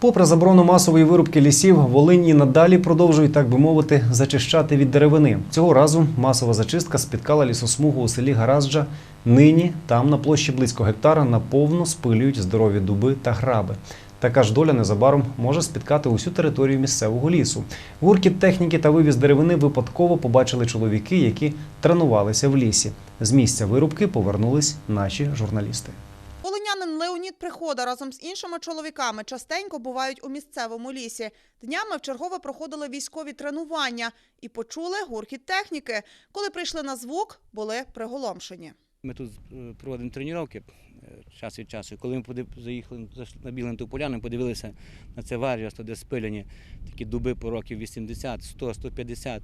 Попри заборону масової вирубки лісів, Волині надалі продовжують, так би мовити, зачищати від деревини. Цього разу масова зачистка спіткала лісосмугу у селі Гаразджа. Нині там на площі близько гектара наповно спилюють здорові дуби та граби. Така ж доля незабаром може спіткати усю територію місцевого лісу. Гуркіт техніки та вивіз деревини випадково побачили чоловіки, які тренувалися в лісі. З місця вирубки повернулись наші журналісти. Полонянин Леонід Прихода разом з іншими чоловіками частенько бувають у місцевому лісі. Днями вчергове проходили військові тренування і почули гуркіт техніки. Коли прийшли на звук, були приголомшені. Ми тут е, проводимо тренування е, час від часу. Коли ми заїхали на Біленту поляну, подивилися на це варіаство, де спилені такі дуби по років 80, 100, 150.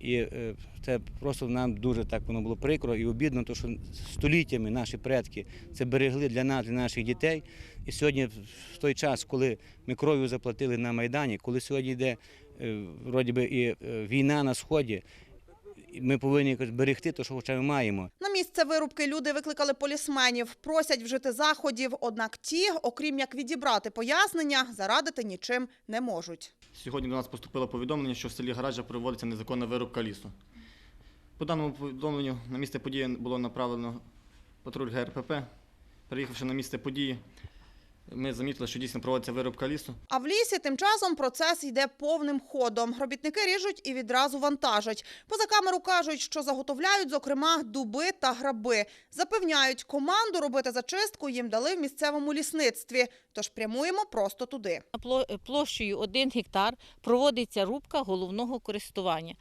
І е, це просто нам дуже так воно було прикро і обідно, тому що століттями наші предки це берегли для нас, для наших дітей. І сьогодні, в той час, коли ми кров'ю заплатили на Майдані, коли сьогодні йде е, вроді би і е, війна на сході, ми повинні якось берегти те, що хоча ми маємо. На місце вирубки люди викликали полісменів, просять вжити заходів. Однак ті, окрім як відібрати пояснення, зарадити нічим не можуть. Сьогодні до нас поступило повідомлення, що в селі Гаража проводиться незаконна вирубка лісу. По даному повідомленню на місце події було направлено патруль ГРПП. Приїхавши на місце події, ми замітили, що дійсно проводиться вирубка лісу. А в лісі тим часом процес йде повним ходом. Робітники ріжуть і відразу вантажать. Поза камеру кажуть, що заготовляють, зокрема, дуби та граби. Запевняють, команду робити зачистку їм дали в місцевому лісництві. Тож прямуємо просто туди. Пло- площею 1 гектар проводиться рубка головного користування.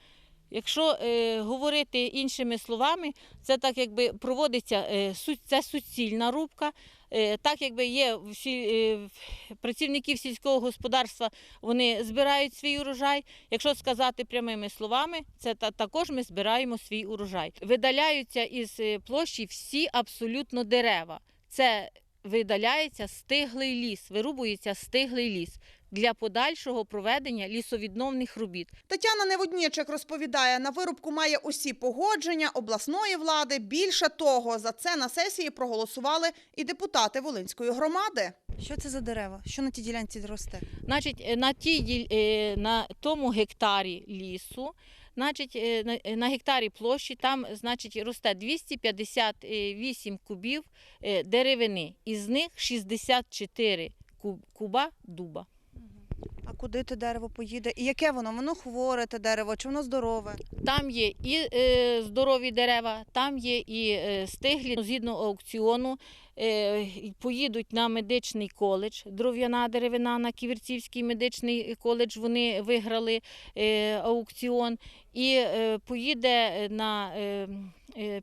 Якщо е, говорити іншими словами, це так якби проводиться е, це суцільна рубка. Е, так якби є всі працівники працівників сільського господарства, вони збирають свій урожай. Якщо сказати прямими словами, це та, також ми збираємо свій урожай. Видаляються із е, площі всі абсолютно дерева. Це видаляється стиглий ліс, вирубується стиглий ліс для подальшого проведення лісовідновних робіт. Тетяна Неводнічик розповідає, на вирубку має усі погодження обласної влади. Більше того, за це на сесії проголосували і депутати Волинської громади. Що це за дерева? Що на тій ділянці росте? Значить, е, на, тій, е, на тому гектарі лісу, значить, е, на, е, гектарі площі, там значить, росте 258 кубів е, деревини, із них 64 куб- куба дуба. Куди те дерево поїде? І яке воно? Воно хворе те дерево, чи воно здорове? Там є і е, здорові дерева, там є і е, стиглі. Згідно аукціону е, поїдуть на медичний коледж. Дров'яна деревина на Ківерцівський медичний коледж. Вони виграли е, аукціон. І е, поїде на е,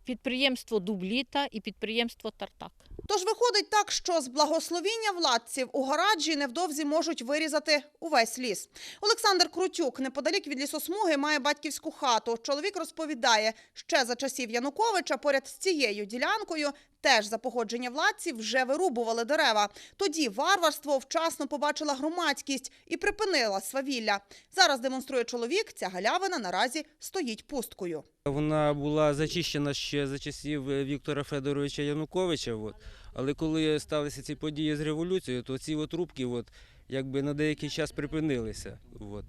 підприємство Дубліта і підприємство Тартак. Тож виходить так, що з благословіння владців у гараджі невдовзі можуть вирізати увесь ліс. Олександр Крутюк неподалік від лісосмуги має батьківську хату. Чоловік розповідає, ще за часів Януковича поряд з цією ділянкою теж за погодження владців вже вирубували дерева. Тоді варварство вчасно побачила громадськість і припинила свавілля. Зараз демонструє чоловік. Ця галявина наразі стоїть пусткою. Вона була зачищена ще за часів е, Віктора Федоровича Януковича. Але коли сталися ці події з революцією, то ці от рубки от, якби на деякий час припинилися. От.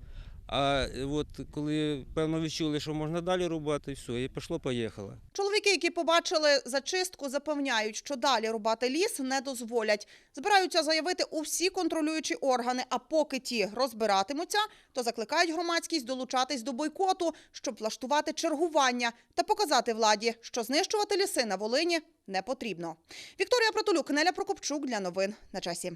А е, от коли певно відчули, що можна далі рубати, все, і пішло-поїхало. Чоловіки, які побачили зачистку, запевняють, що далі рубати ліс не дозволять. Збираються заявити у всі контролюючі органи. А поки ті розбиратимуться, то закликають громадськість долучатись до бойкоту, щоб влаштувати чергування та показати владі, що знищувати ліси на Волині не потрібно. Вікторія Протолюк, Неля Прокопчук для новин на часі.